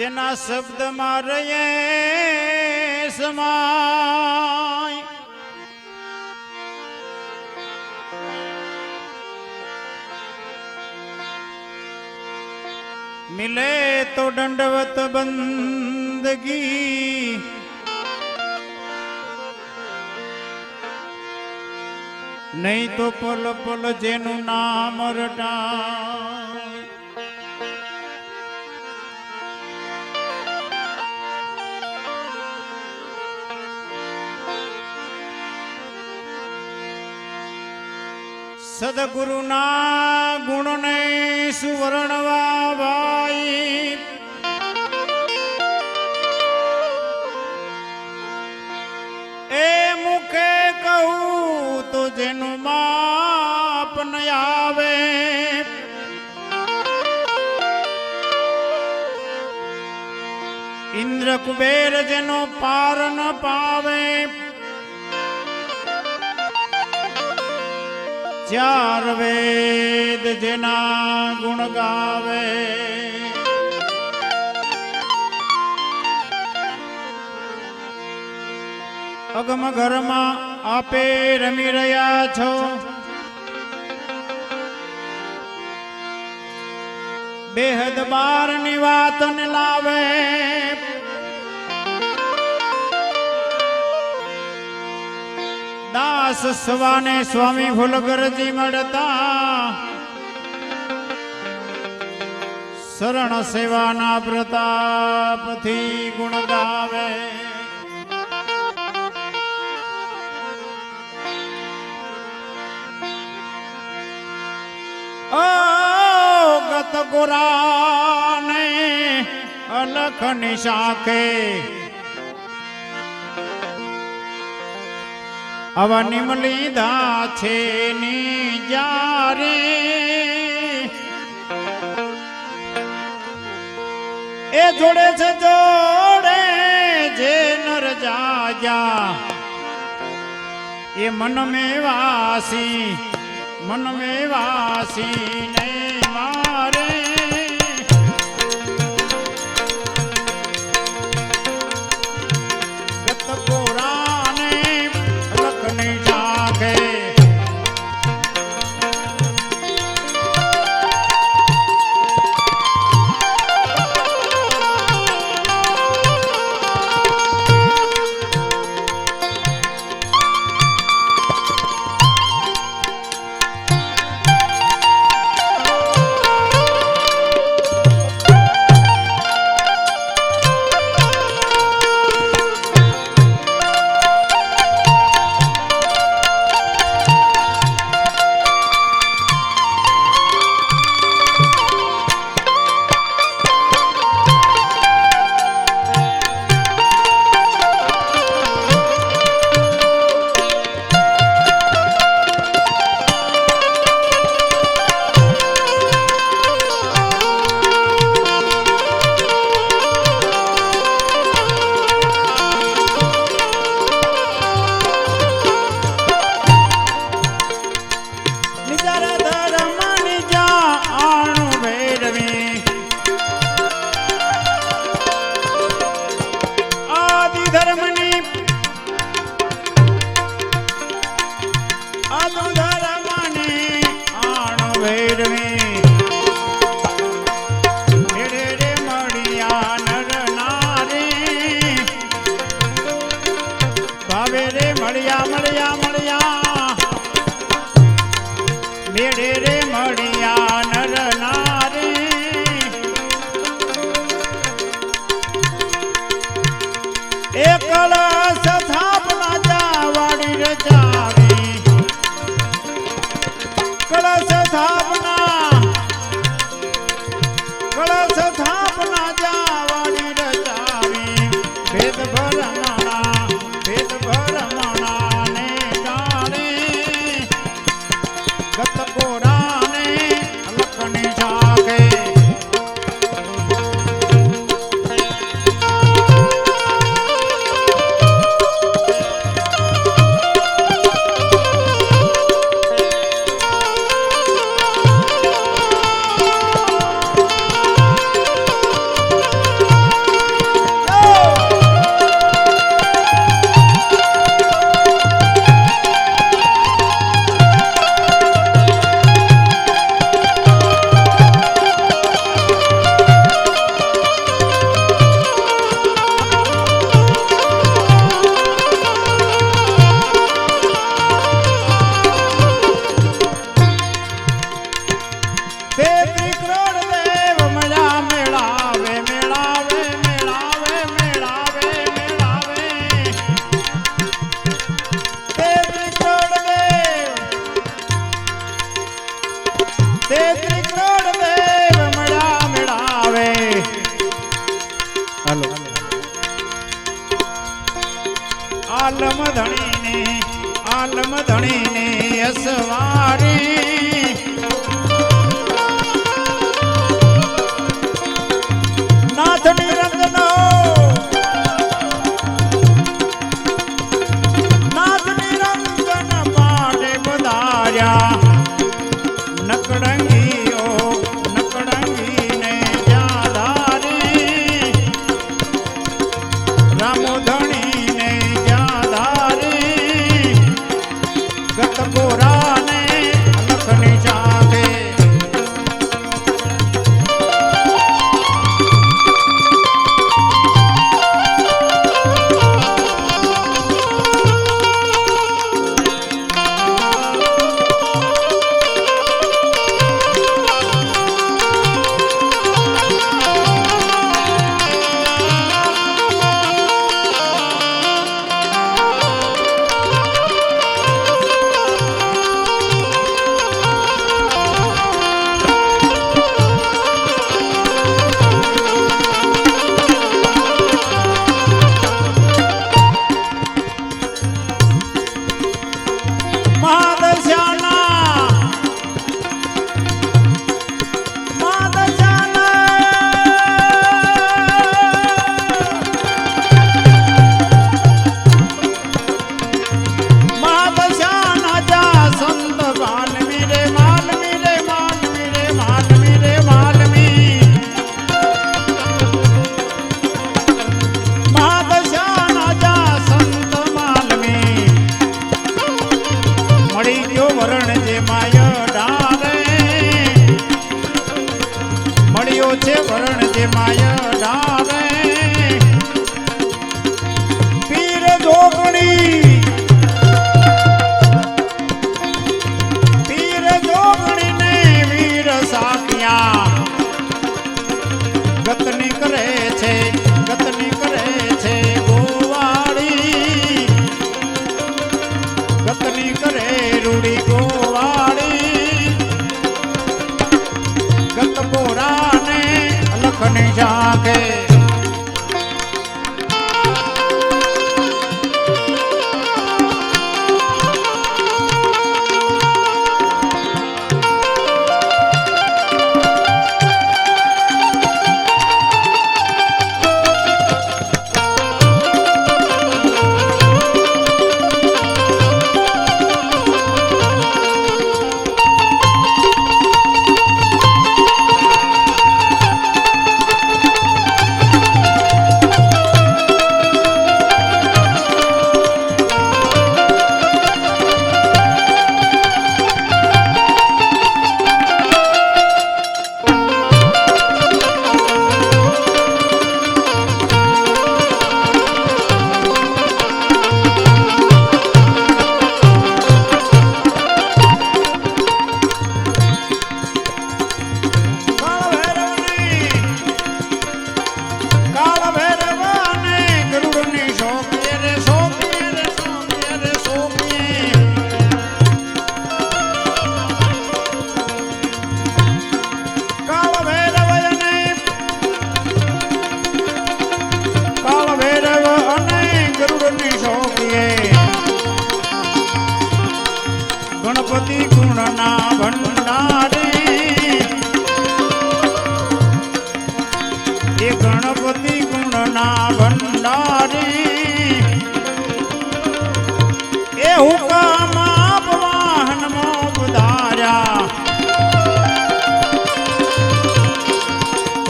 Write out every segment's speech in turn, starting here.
જેના શબ્દમાં રહે સમાય. મિલે તો દંડવત બંદગી. નહીં તો પલ પલ જેનું નામ રટાય. સદગુરુના ગુણને સુવર્ણવા ભાઈ. એ મુખે કહું તો જેનું માપ ન આવે. ઇન્દ્ર કુબેર જેનો પાર ન પાવે. ચાર વેદ જેના ગુણ ગાવે. અગમ ઘરમાં આપે રમી રહ્યા છો. બેહદ બારની વાત ને લાવે. દાસ સ્વાને સ્વામી ફૂલગરજી મળતા. શરણ સેવાના પ્રતાપથી ગુણ ગાવે. ગત ગોરાને અલખ નિશાખે આવા નિમ લીધા છે ની જારે એ જોડે છે, જોડે જે નર જાજા. એ મન વાસી મન મે વાસી ને મારે. મેળે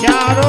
ચારો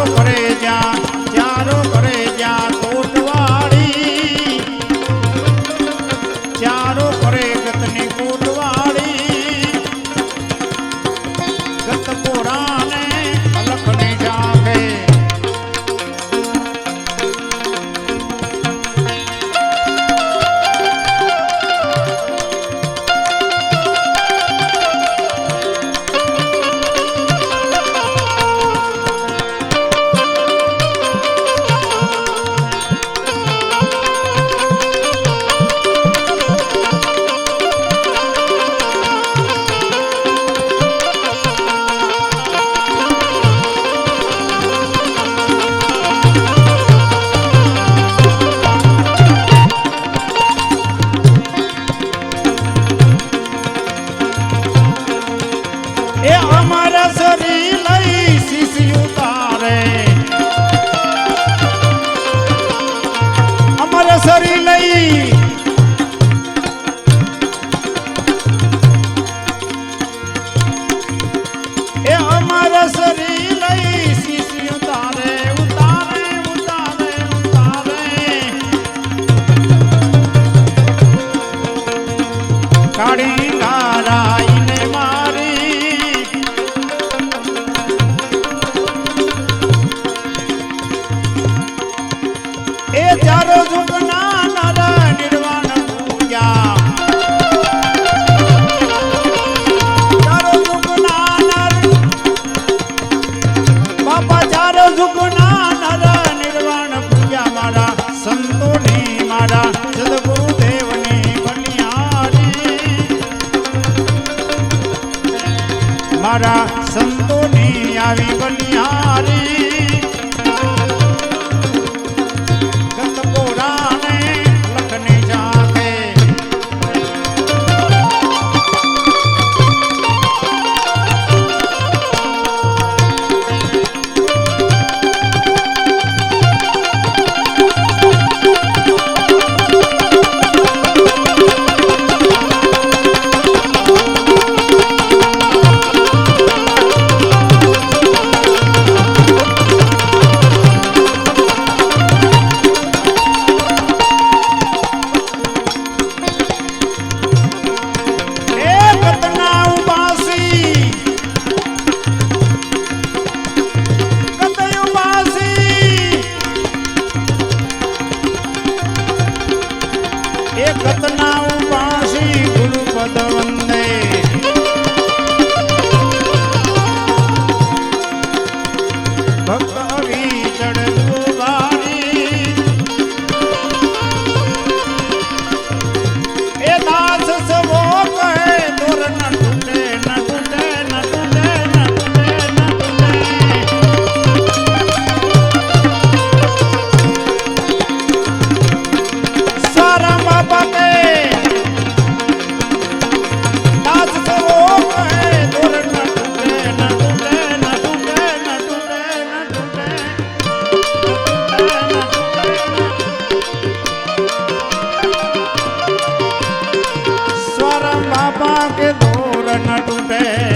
કે દોર ન તૂટે.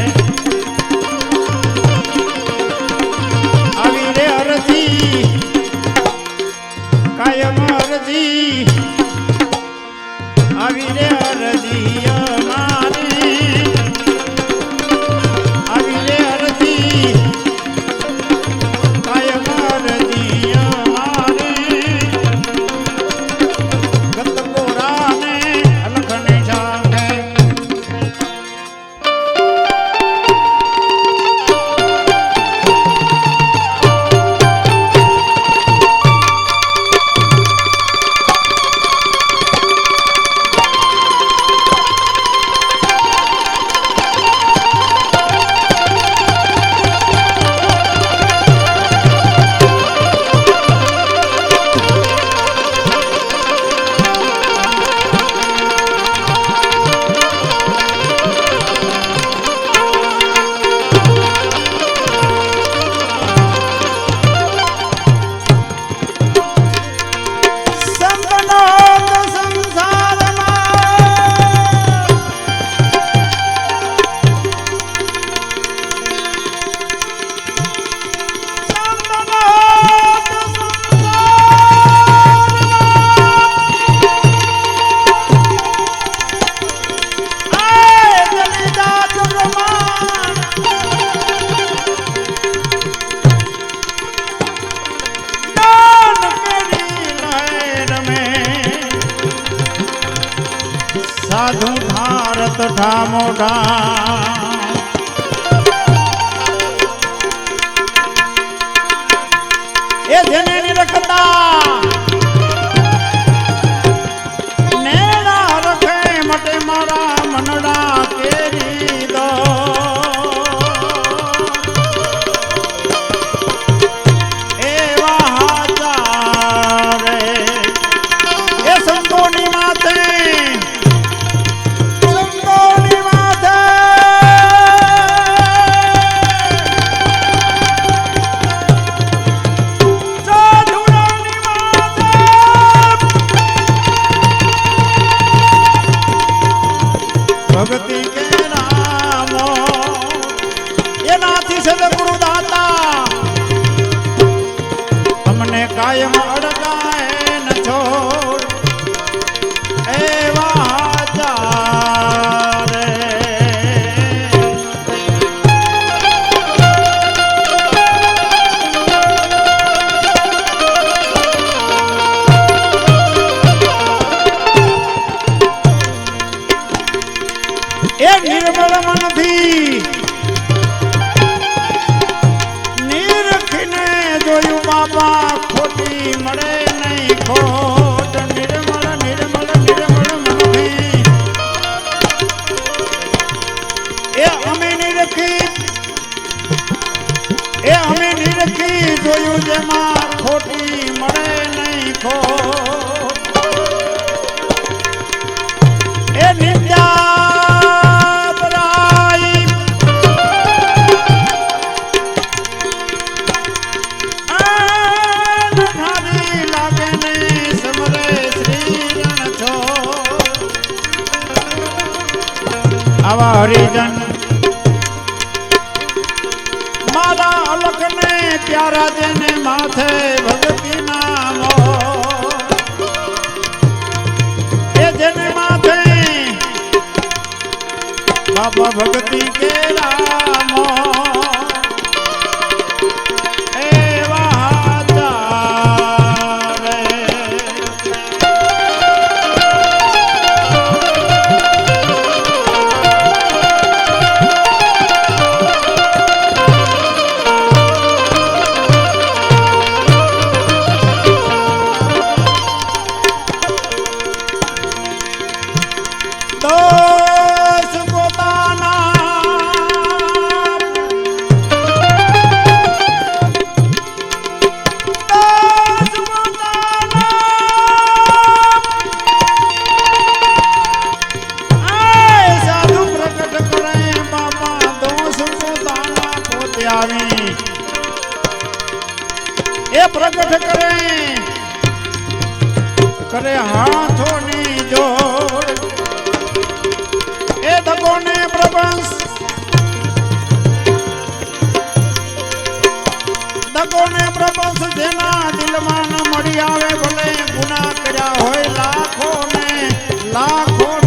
આવા હરિજન. મારા અલખને પ્યારા જેને માથે ભગતી નામો એ જેને માથે બાબા ભગત ભગતોને પ્રપંચ જેના દિલમાં ન મળી આવે ભલે ગુના કર્યા હોય લાખોને લાખો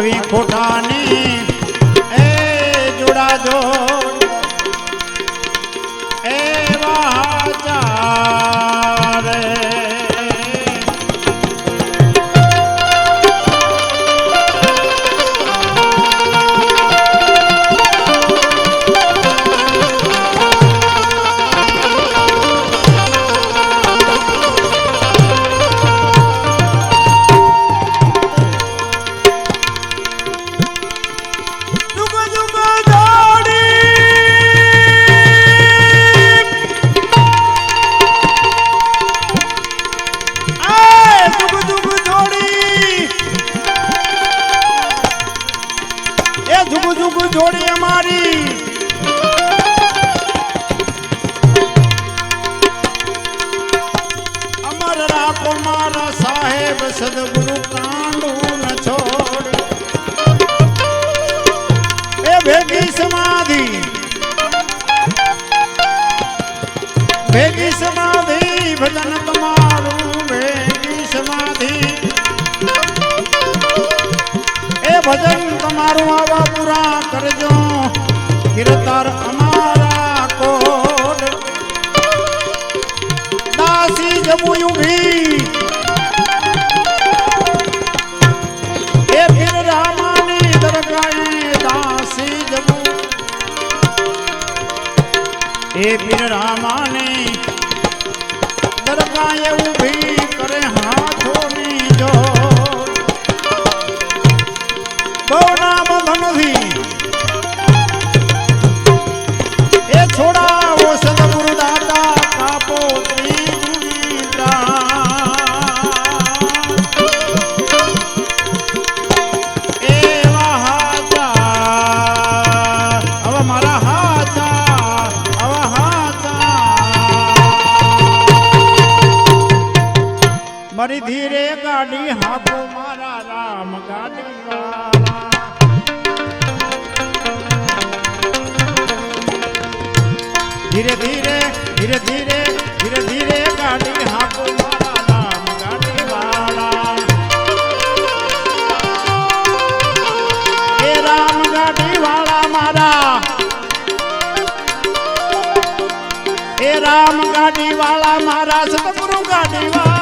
આવી ખોટાની. એ જોડાજો. કાશી જમું ઊભી એ ફિર રામાની દરગાહે દાસી જમું એ ફિર રામાની દરગાહે ઊભી ગાડી રે, ગાડી હાથો મારા રામ ગાડી વાળા. ધીરે ધીરે ધીરે ધીરે ધીરે ધીરે ગાડી હાથો મારા રામ ગાડી વાળા. એ રામ ગાડી વાળા મારા. એ રામ ગાડી વાળા મારા, સતગુરુ ગાડી વાળા.